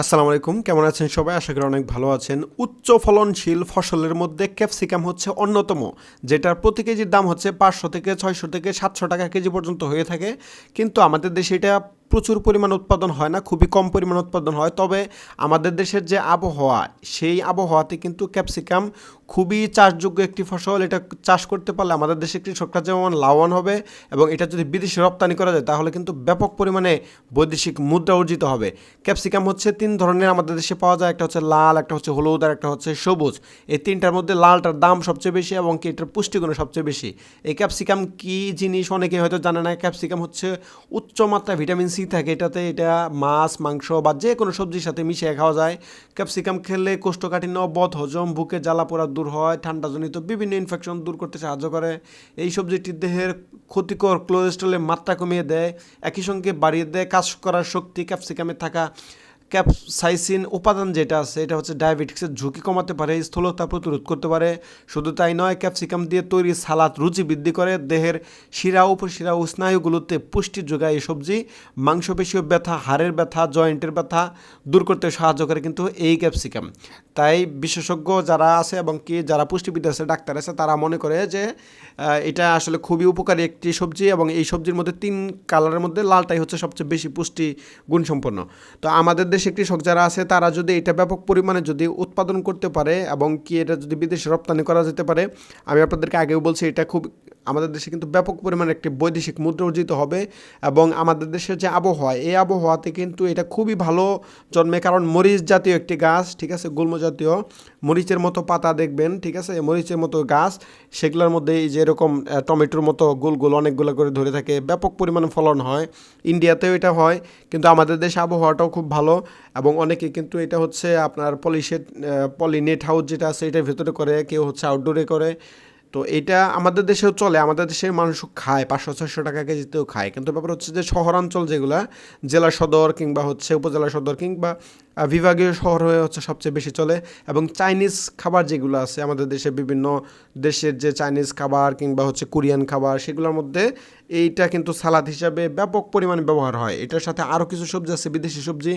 আসসালামু আলাইকুম, কেমন আছেন সবাই? আশা করি অনেক ভালো আছেন। উচ্চ ফলনশীল ফসলের মধ্যে ক্যাপসিকাম হচ্ছে অন্যতম, যেটার প্রতি কেজির দাম হচ্ছে পাঁচশো থেকে ছয়শো থেকে সাতশো টাকা কেজি পর্যন্ত হয়ে থাকে। কিন্তু আমাদের দেশে এটা প্রচুর পরিমাণ উৎপাদন হয় না, খুবই কম পরিমাণ উৎপাদন হয়। তবে আমাদের দেশের যে আবহাওয়া, সেই আবহাওয়াতে কিন্তু ক্যাপসিকাম খুবই চাষযোগ্য একটি ফসল। এটা চাষ করতে পারলে আমাদের দেশের কৃষকরা যেমন লাভবান হবে এবং এটা যদি বিদেশে রপ্তানি করা যায়, তাহলে কিন্তু ব্যাপক পরিমাণে বৈদেশিক মুদ্রা অর্জিত হবে। ক্যাপসিকাম হচ্ছে তিন ধরনের আমাদের দেশে পাওয়া যায়। একটা হচ্ছে লাল, একটা হচ্ছে হলুদ, আর একটা হচ্ছে সবুজ। এই তিনটার মধ্যে লালটার দাম সবচেয়ে বেশি এবং কি এটার পুষ্টিগুণ সবচেয়ে বেশি। এই ক্যাপসিকাম কি জিনিস অনেকে হয়তো জানে না। ক্যাপসিকাম হচ্ছে উচ্চমাত্রা ভিটামিন সি থাকে, এটাতে এটা মাছ, মাংস বা যে কোনো সবজির সাথে মিশিয়ে খাওয়া যায়। ক্যাপসিকাম খেলে কোষ্ঠকাঠিন্য বধ হজম, বুকে জ্বালা পোড়া দূর হয়, ঠান্ডাজনিত বিভিন্ন ইনফেকশন দূর করতে সাহায্য করে। এই সবজিটি দেহের ক্ষতিকর কোলেস্ট্রলের মাত্রা কমিয়ে দেয়। একই সঙ্গে বাড়িয়ে দেয়, কাজ করার শক্তি ক্যাপসিকামে থাকা ক্যাপসাইসিন উপাদান যেটা আছে, এটা হচ্ছে ডায়াবেটিক্সের ঝুঁকি কমাতে পারে, স্থূলতা প্রতিরোধ করতে পারে। শুধু তাই নয়, ক্যাপসিকাম দিয়ে তৈরি সালাদ রুচি বৃদ্ধি করে, দেহের শিরা, উপশিরা ও স্নায়ুগুলোতে পুষ্টি যোগায় এই সবজি। মাংসপেশীয় ব্যথা, হাড়ের ব্যথা, জয়েন্টের ব্যথা দূর করতে সাহায্য করে কিন্তু এই ক্যাপসিকাম। তাই বিশেষজ্ঞ যারা আছে এবং কি যারা পুষ্টিবিদ আছে, ডাক্তার আছে, তারা মনে করে যে এটা আসলে খুবই উপকারী একটি সবজি এবং এই সবজির মধ্যে তিন কালারের মধ্যে লালটাই হচ্ছে সবচেয়ে বেশি পুষ্টি গুণসম্পন্ন। তো আমাদের দেশে কৃষক যারা আছে, তারা যদি এটা ব্যাপক পরিমাণে যদি উৎপাদন করতে পারে এবং কি এটা যদি বিদেশে রপ্তানি করা যেতে পারে, আমি আপনাদেরকে আগেও বলছি, এটা খুব আমাদের দেশে কিন্তু ব্যাপক পরিমাণে একটি বৈদেশিক মুদ্রা অর্জিত হবে এবং আমাদের দেশের যে আবহাওয়া, এই আবহাওয়াতে কিন্তু এটা খুবই ভালো জন্মে। কারণ মরিচ জাতীয় একটি গাছ, ঠিক আছে? গুল্ম জাতীয় মরিচের মতো পাতা দেখবেন, ঠিক আছে? মরিচের মতো গাছ, সেগুলোর মধ্যে এই যে এরকম টমেটোর মতো গোল গোল অনেকগুলো করে ধরে থাকে। ব্যাপক পরিমাণে ফলন হয়। ইন্ডিয়াতেও এটা হয়, কিন্তু আমাদের দেশে আবহাওয়াটাও খুব ভালো এবং অনেকে কিন্তু এটা হচ্ছে আপনার পলিশেড পলিনেট হাউস যেটা আছে, এটার ভেতরে করে, কেউ হচ্ছে আউটডোরে করে। তো এটা আমাদের দেশেও চলে, আমাদের দেশের মানুষ খায়, পাঁচশো, ছয়শো টাকা কেজিতেও খায়। কিন্তু ব্যাপার হচ্ছে যে শহরাঞ্চল যেগুলো, জেলা সদর কিংবা হচ্ছে উপজেলা সদর কিংবা বিভাগীয় শহর হয়ে হচ্ছে সবচেয়ে বেশি চলে। এবং চাইনিজ খাবার যেগুলো আছে, আমাদের দেশে বিভিন্ন দেশের যে চাইনিজ খাবার কিংবা হচ্ছে কোরিয়ান খাবার, সেগুলোর মধ্যে এইটা কিন্তু সালাদ হিসাবে ব্যাপক পরিমাণে ব্যবহার হয়। এটার সাথে আরও কিছু সবজি আছে, বিদেশি সবজি।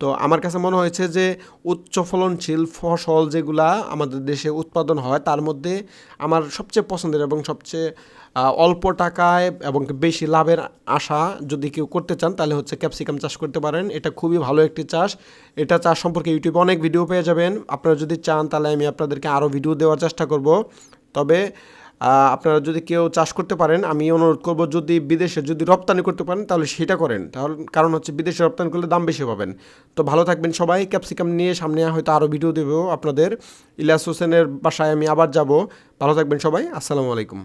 তো আমার কাছে মনে হয়েছে যে, উচ্চ ফলনশীল ফসল যেগুলা আমাদের দেশে উৎপাদন হয়, তার মধ্যে আমার সবচেয়ে পছন্দের এবং সবচেয়ে অল্প টাকায় এবং বেশি লাভের আশা যদি কেউ করতে চান, তাহলে হচ্ছে ক্যাপসিকাম চাষ করতে পারেন। এটা খুবই ভালো একটি চাষ। এটা চাষ সম্পর্কে ইউটিউবে অনেক ভিডিও পেয়ে যাবেন। আপনারা যদি চান, তাহলে আমি আপনাদেরকে আরও ভিডিও দেওয়ার চেষ্টা করব। তবে আপনারা যদি কেউ চাষ করতে পারেন, আমি অনুরোধ করব যদি বিদেশে যদি রপ্তানি করতে পারেন, তাহলে সেটা করেন। তাহলে কারণ হচ্ছে বিদেশে রপ্তানি করলে দাম বেশি পাবেন। তো ভালো থাকবেন সবাই। ক্যাপসিকাম নিয়ে সামনে হয়তো আরও ভিডিও দেবো আপনাদের। ইলিয়াস হোসেনের বাসায় আমি আবার যাব। ভালো থাকবেন সবাই। আসসালামু আলাইকুম।